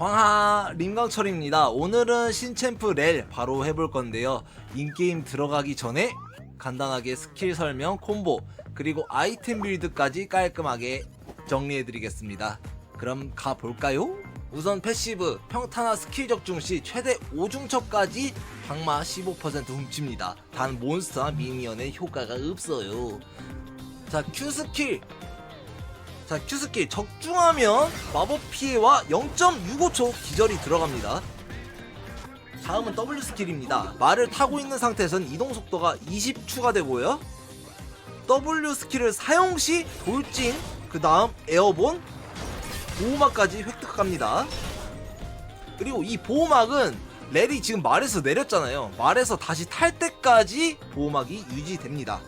황하 림강철입니다. 오늘은 신챔프 렐 바로 해볼 건데요. 인게임 들어가기 전에 간단하게 스킬 설명, 콤보, 그리고 아이템 빌드까지 깔끔하게 정리해드리겠습니다. 그럼 가볼까요? 우선 패시브, 평타나 스킬 적중 시 최대 5중첩까지 방마 15% 훔칩니다. 단 몬스터와 미니언의 효과가 없어요. 자, Q 스킬, 자, 스킬 적중하면 마법 피해와 0.65초 기절이 들어갑니다. 다음은 W 스킬입니다. 말을 타고 있는 상태에선 이동 속도가 20 추가되고요. W 스킬을 사용 시 돌진, 그 다음 에어본, 보호막까지 획득합니다. 그리고 이 보호막은 렐이 지금 말에서 내렸잖아요. 말에서 다시 탈 때까지 보호막이 유지됩니다.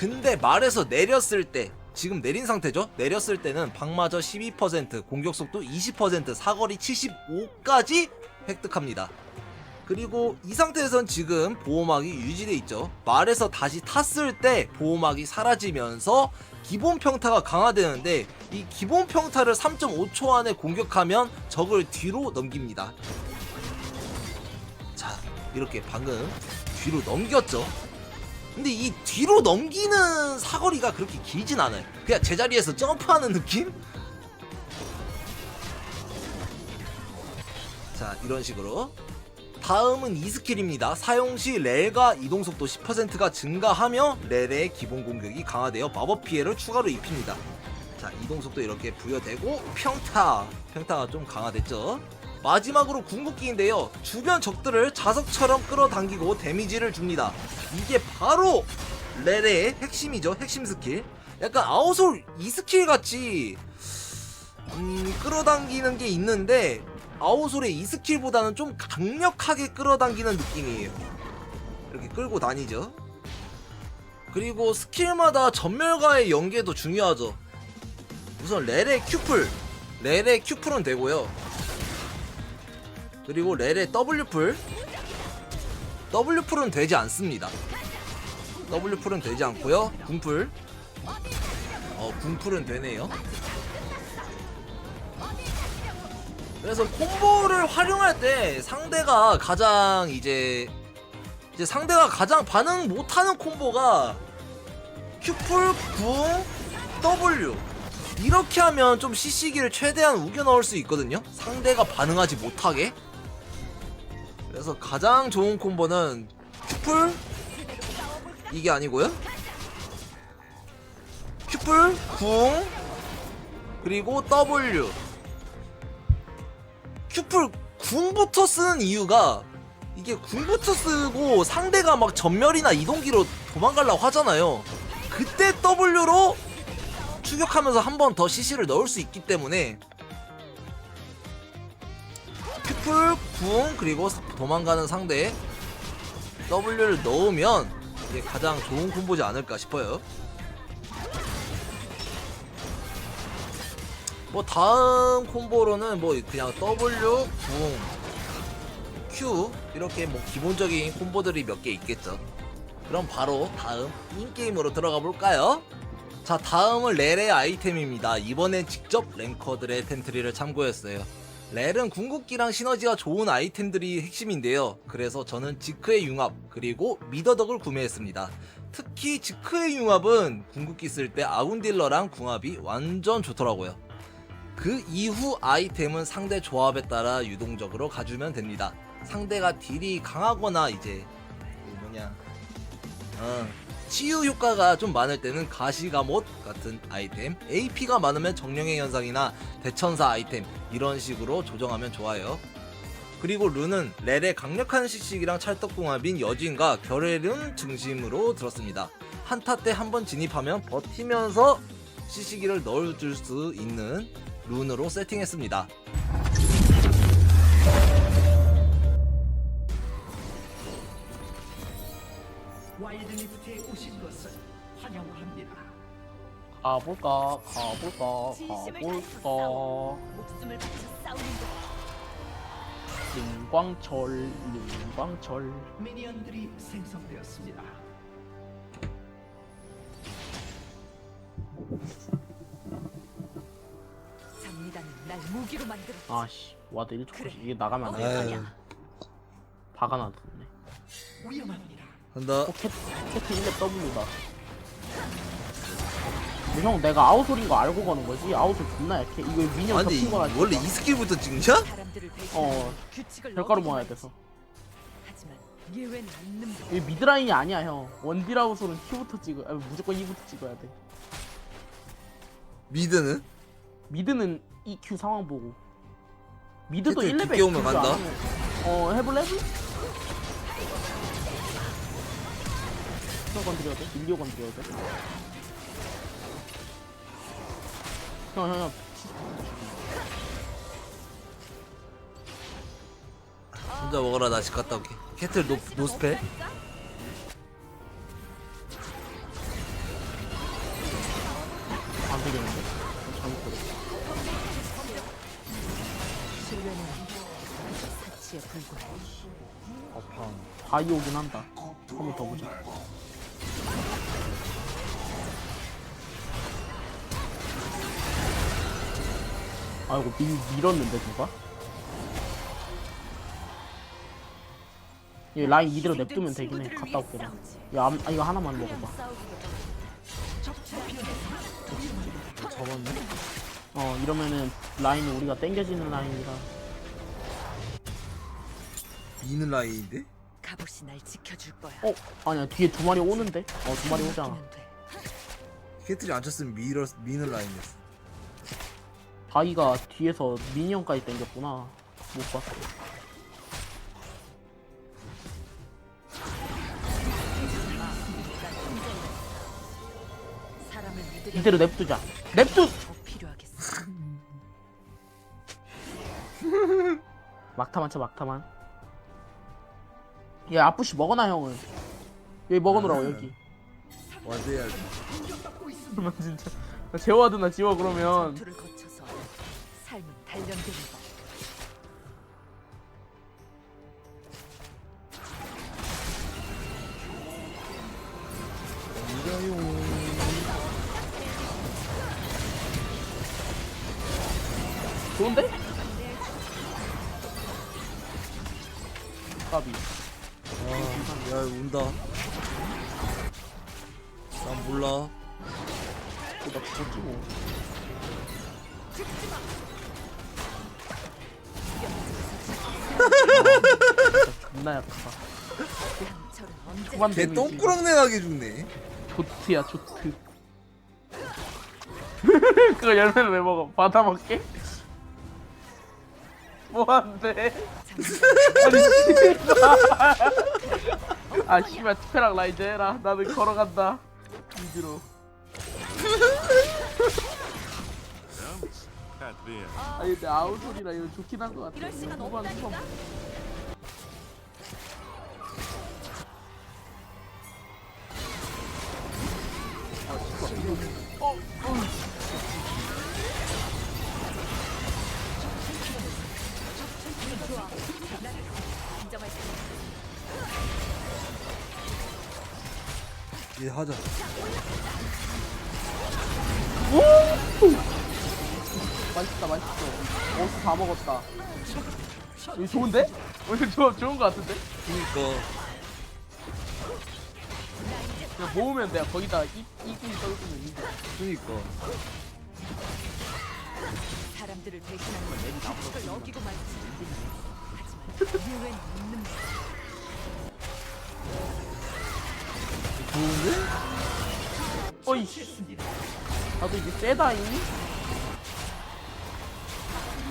근데 말에서 내렸을 때 지금 내린 상태죠? 내렸을 때는 방마저 12%, 공격 속도 20%, 사거리 75까지 획득합니다. 그리고 이 상태에선 지금 보호막이 유지돼 있죠. 말에서 다시 탔을 때 보호막이 사라지면서 기본 평타가 강화되는데 이 기본 평타를 3.5초 안에 공격하면 적을 뒤로 넘깁니다. 자, 이렇게 방금 뒤로 넘겼죠. 근데 이 뒤로 넘기는 사거리가 그렇게 길진 않아요. 그냥 제자리에서 점프하는 느낌? 자, 이런 식으로. 다음은 이 스킬입니다. 사용 시 렐과 이동 속도 10%가 증가하며 렐의 기본 공격이 강화되어 마법 피해를 추가로 입힙니다. 자, 이동 속도 이렇게 부여되고 평타. 평타가 좀 강화됐죠. 마지막으로 궁극기인데요. 주변 적들을 자석처럼 끌어당기고 데미지를 줍니다. 이게 바로 렐의 핵심이죠. 핵심 스킬. 약간 아웃솔 이 스킬 같이 음, 끌어당기는 게 있는데 아웃솔의 이 스킬보다는 좀 강력하게 끌어당기는 느낌이에요. 이렇게 끌고 다니죠. 그리고 스킬마다 전멸과의 연계도 중요하죠. 우선 렐의 큐풀, 렐의 큐풀은 되고요. 그리고 렐의 W풀, W풀은 되지 않습니다. W풀은 되지 않고요. 궁풀, 어 궁풀은 되네요. 그래서 콤보를 활용할 때 상대가 가장 이제 이제 상대가 가장 반응 못하는 콤보가 큐풀, 궁, W 이렇게 하면 좀 CC기를 최대한 우겨 넣을 수 있거든요. 상대가 반응하지 못하게. 그래서 가장 좋은 콤보는 큐풀 이게 아니고요. 큐풀, 궁 그리고 W 큐플 궁부터 쓰는 이유가 이게 궁부터 쓰고 상대가 막 전멸이나 이동기로 도망가려고 하잖아요. 그때 W로 추격하면서 한 번 더 CC를 넣을 수 있기 때문에 큐플, 궁, 그리고 도망가는 상대에 W를 넣으면 이게 가장 좋은 콤보지 않을까 싶어요. 뭐 다음 콤보로는 뭐 그냥 W, 궁, Q 이렇게 뭐 기본적인 콤보들이 몇 개 있겠죠. 그럼 바로 다음 인게임으로 들어가 볼까요? 자 다음은 렐의 아이템입니다. 이번엔 직접 랭커들의 템트리를 참고했어요. 렐은 궁극기랑 시너지가 좋은 아이템들이 핵심인데요. 그래서 저는 지크의 융합 그리고 미더덕을 구매했습니다. 특히 지크의 융합은 궁극기 쓸 때 아군딜러랑 궁합이 완전 좋더라고요. 그 이후 아이템은 상대 조합에 따라 유동적으로 가주면 됩니다. 상대가 딜이 강하거나 이제 그 뭐냐 어, 치유 효과가 좀 많을 때는 가시가못 같은 아이템, AP가 많으면 정령의 현상이나 대천사 아이템 이런 식으로 조정하면 좋아요. 그리고 룬은 렐의 강력한 식식이랑 찰떡궁합인 여진과 결의룬 중심으로 들었습니다. 한타 때 한 번 진입하면 버티면서 시시기를 넣어줄 수 있는 룬으로 세팅했습니다. 와일드리프트에 오신 것을 환영합니다. 가볼까 가볼까 가볼까 싸워. 목숨을 바쳐 싸우는 것. 링광철 링광철 미니언들이 생성되었습니다. 잡니다는 날 무기로 만들어. 아씨 와드 1초까지 이게 나가면 안 돼. 아유. 박아놔뒀네. 위험합니다. 간다. 어 캡, 캡틴 1렙 W다. 근데 형 내가 아웃솔인 거 알고 거는 거지? 아웃솔 존나 약해. 이거 미니언 아니 덮친 거라. 원래 이 스킬부터 찍냐? 사람들을 어, 규칙을 별가루 모아야. 돼서. 하지만 예외는 있는 법. 이 미드라인이 아니야 형. 원딜 아웃솔은 Q부터 찍어. 아, 무조건 E부터 찍어야 돼. 미드는? 미드는 EQ 상황 보고. 미드도 혜택 1레벨 늦게 오면 간다? 어 해볼래? 해볼래? 형 건드려야 돼? 밀리오 건드려야 돼? 형, 형, 형. 혼자 먹어라 나 집 갔다 올게. 캐틀 노 노스펠. 안 되겠는데? 잘못 들었어. 신뢰는 사치에 불과해. 바이 오긴 한다. 한번 더 보자. 아이고 밀, 밀었는데 누가? 이 라인 이대로 냅두면 되긴 해. 갔다 올게 나. 야 암- 아, 이거 하나만 먹어봐. 잡았네. 어 이러면은 라인이 우리가 땡겨지는 라인이라. 미는 라인인데? 갑옷이 날 지켜줄 거야. 어 아니야 뒤에 두 마리 오는데? 어 두 마리 오잖아. 캐틀이 안 쳤으면 밀어 미는 라인이었어. 바위가 뒤에서 미니언까지 땡겼구나. 못 봤어. 이대로 냅두자. 냅두! 막타만 쳐 막타만. 야 아프시 먹어놔 형은. 여기 먹어놓으라고 여기. 완전히 알 그러면 진짜 재워두나 지워 그러면. 법. 좋은데? 까비. 아, 야 운다. 난 몰라. 나 죽었지 뭐. 존나 약하다. 초반 걔 데미지. 똥꾸렁내 나게 죽네. 조트야 조트. 그거 열매를 왜 먹어? 받아 먹게? 뭐한데? 아니 씨발. 아 씨발 티페랑 라이즈 해라. 나는 걸어간다. 위주로. 아니 근데 아웃솔이라 이거 좋긴 한 것 같아. 이럴 시간 후반 없다니까? 처음. 어, 어. 인정할 수 이제 하자. 어. 어다 먹었다. 이거 좋은데? 어, 이거 좋, 좋은 거 같은데? 그니까 그냥 모으면 돼. 거기다 이 이끼 떨구면 이겨. 그니까. 사람들을 배신하는 규칙을 어기고 말지. 하지만 예외는 있는 법. 좋은데? 어이씨. 나도 이제 세다잉.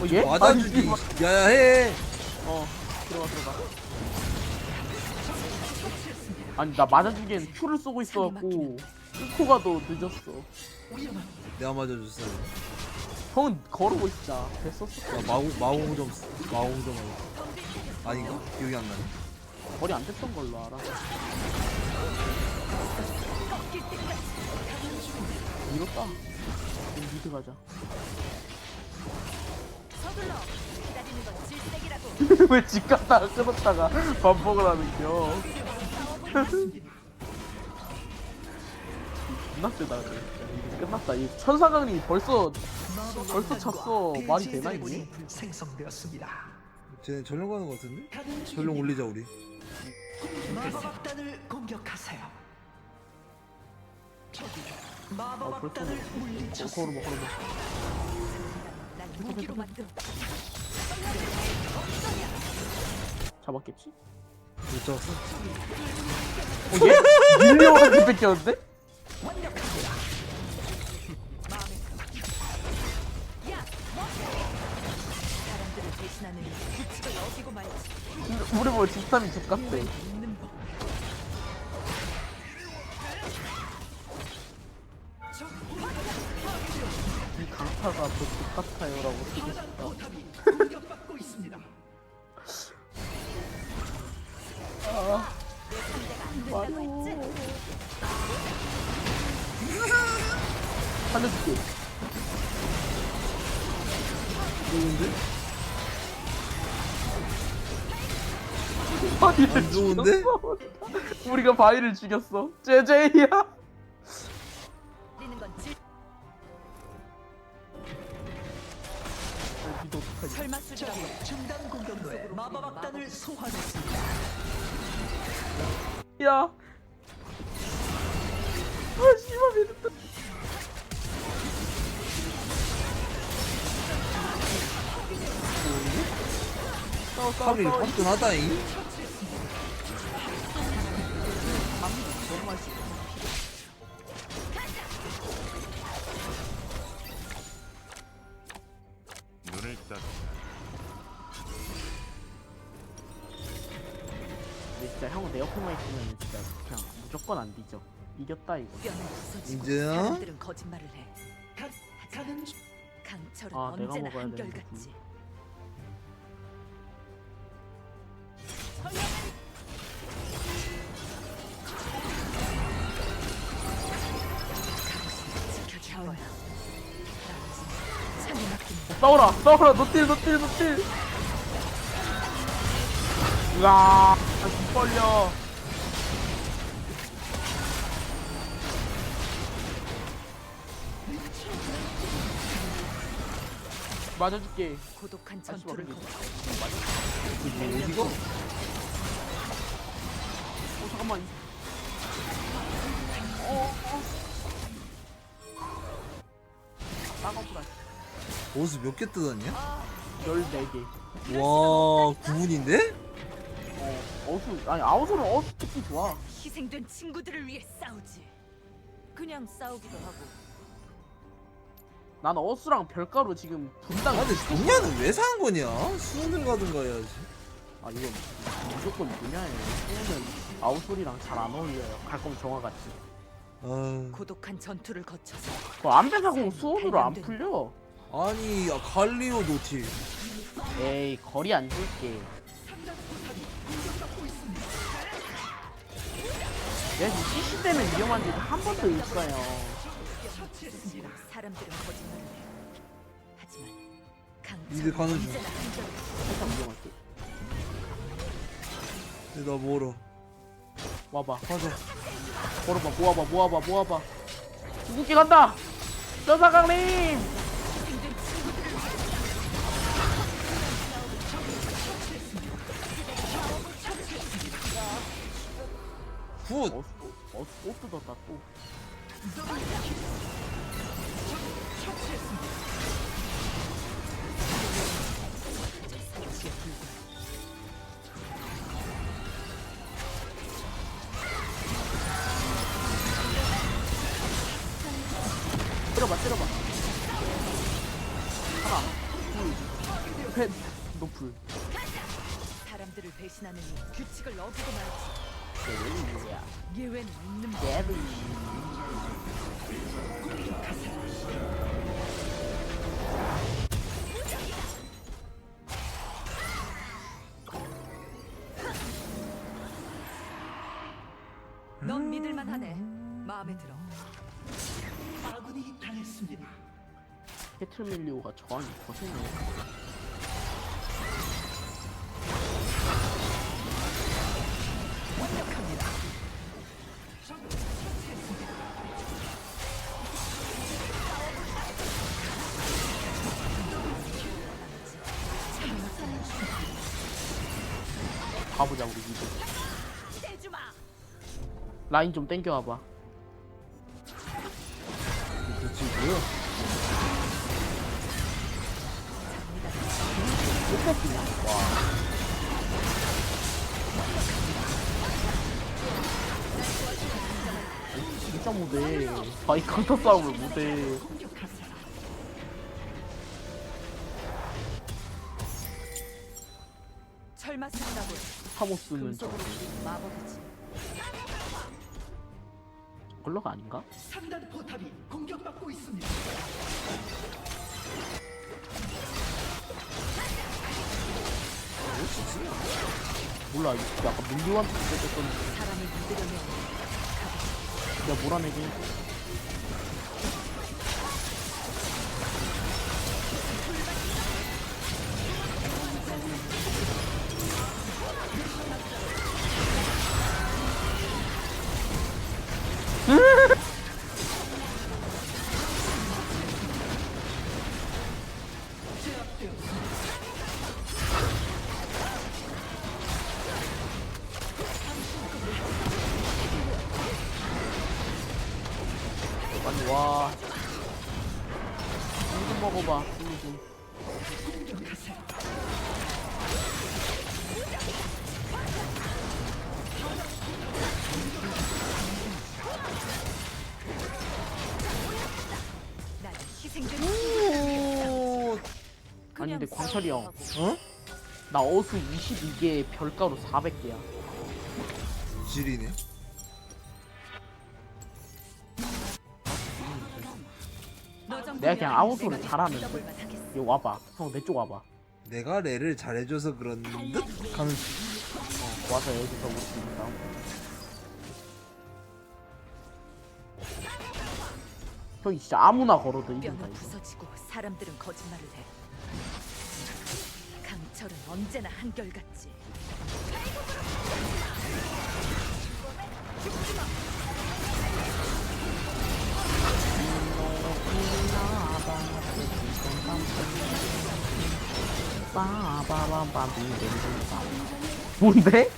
어 얘? 맞아주기. 아니, 야야 해. 어 들어가 들어가. 아니 나 맞아주기엔 큐를 쏘고 있어갖고 스코가 더 늦었어. 내가 맞아줬어. 야 형은 거르고 있자. 됐었어. 마공 마공점 마공점 아닌가? 기억이 안 나네. 거리 안 됐던 걸로 알아. 이렇다. 미드 가자. 왜 집 갔다가 끊었다가 반복을 하는겨? 존나. 이제 끝났다. 이 천사강이 벌써 벌써 찼어. 말이 되나 이게? 생성되었습니다. 쟤 전령 가는 거 같은데? 전령. 올리자 우리 마법단을 공격하세요. 아, 마법단을 물리쳤습니다. 걸어봐 걸어봐. 날 무기로 만들어. 잡았겠지? 못 잡았어? 어 얘? 밀려가지고 뺏겼는데? 사람들을 배신하는 규칙을 어기고 말지. 우리 뭐 집탐이 족같대. 강타가 더 족같아요라고 쓰고 싶다. 된다고 했지? 살려줄게. 좋은데? 바위를 안 좋은데? 죽였어. 우리가 바위를 죽였어. 제제이야. 니도 어떡하지? 설마 수정. 중단 공격로에 마법 악단을 소환했습니다. 야. 아 씨발 미쳤다. 싸워 카밀 싸워. 화끈하다잉 무조건 안 뒤져. 이겼다 이거. 뼈는 부서지고 이제야? 사람들은 거짓말을 해. 가, 가는 중. 강철은 아, 내가 언제나 먹어야 되는데, 한결같지. 지켜줄 거야. 창이 막힌 싸워라 싸워라 노틸 노틸 노틸. 으아. 아 빨려. 맞아줄게. 고독한 전투를 거쳐 어디가? 어 잠깐만. 어. 어. 따가구나. 보스 몇 개 뜯었냐? 14개. 와 9분인데? 어, 어수, 아니, 아웃으로 어수 특히 좋아. 희생된 친구들을 위해 싸우지. 그냥 싸우기도 하고. 난 어수랑 별가루 지금 분당. 아 근데 분야는 왜 산 거냐? 수원을 가든가 해야지 아, 이건 무조건 분야예요. 수는 아웃소리랑 잘 안 어울려요. 갈 거면 정화 같이. 아 고독한 전투를 거쳐서 그 안배사공 수원으로 안 풀려. 아니 야, 갈리오 노틸 에이, 거리 안 줄게. 얘 CC 때문에 위험한 일이 한 번도 있어요. 사람들은. 하지만 이제 강철은 가는 중. 살짝. 근데 나 멀어 와봐. 가자 걸어봐, 모아봐, 모아봐, 모아봐. 궁극기 간다! 위해 굿! 어수, 어수, 또 뜯었다, 또. 때려봐, 때려봐. 하나, 둘, 셋, 노플. 사람들을 배신하는 이 규칙을 어기고 말지. 예외는 법. 예루. 음. 믿을만 하네. 마음에 들어. 아군이 당했습니다. 캐틀밀리오가 저항이 고생을 했 가보자 우리 이제. 라인 좀 땡겨와봐. 뭐야? 진짜 못해. 바이 컨터 싸움을 못해. 철마 쓴다고 사모스는 저 금속으로 만든 마법이지. 컬러가 아닌가? 상단 포탑이 공격받고 있습니다. 몰라 이거 약간 민규한테 뺏겼던 사람을 믿으려면 내가 몰아내기 와. 술좀 먹어봐. 술 좀. 오, 아니 근데 광철이 형, 어? 나 어수 22개 별가루 400개야. 지리네. 내가 그냥 아웃도를 잘하는데. 여기 와봐. 형 내 쪽 와봐. 내가 레를 잘해줘서 그런 듯 가는. 어, 와서 여기서 우리 팀 싸움. 형이 진짜 아무나 걸어도 이긴다 이거. 부서지고 사람들은 거짓말을 해. 강철은 언제나 한결같지. 뭔데?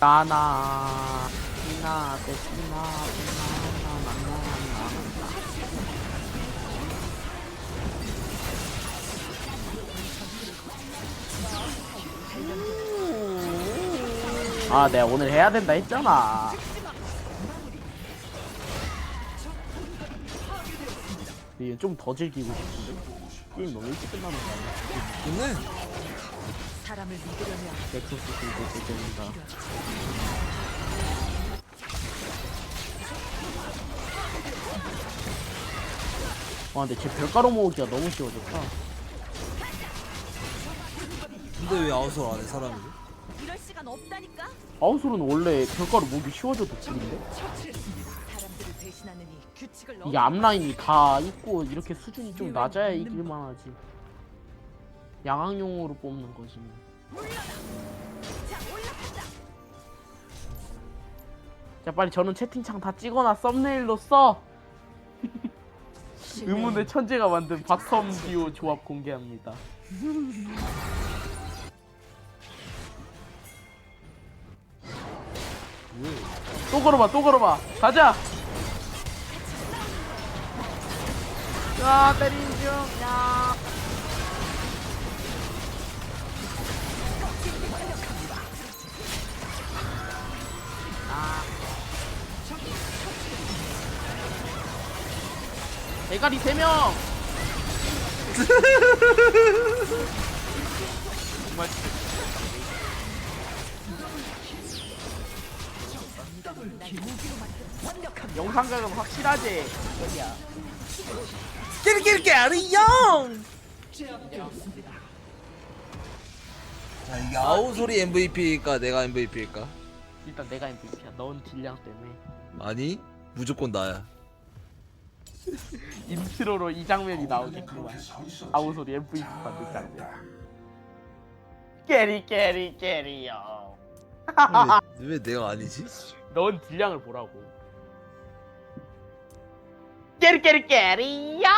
나나 이나 대시나 나나나나나. 아 내가 오늘 해야 된다 했잖아 좀 더 즐기고 싶은데 게임 너무 일찍 끝나는 거 아니야? 좋네. 사람을 믿으려면 넥서스 들고 제정이다 와 근데 쟤 별가루 모으기가 너무 쉬워졌다 근데 왜 아웃솔 안해 사람이? 이럴 시간 없다니까. 아웃솔은 원래 별가루 모으기 쉬워져도 꿀인데? 이게 앞라인이 다 있고 이렇게 수준이 좀 낮아야 이길만 하지. 양악용으로 뽑는 거지 뭐. 자 빨리 저는 채팅창 다 찍어놔 썸네일로 써. 의문의 천재가 만든 바텀 듀오 조합 공개합니다. 왜? 또 걸어봐 또 걸어봐. 가자 야 때린 중야. 대가리 3명. 정말 영상각은 확실하지? 여기야 끼리끼리끼리 형. 제압되었습니다. 자 이게 아웃솔이 MVP일까 내가 MVP일까? 일단 내가 MVP야 넌 딜량 때문에 아니 무조건 나야. 인트로로 이 장면이 나오겠구만 아우소리 MVP 받는 장면 깨리 깨리 깨리요 왜, 왜 내가 아니지? 넌 딜량을 보라고 깨리 깨리 깨리요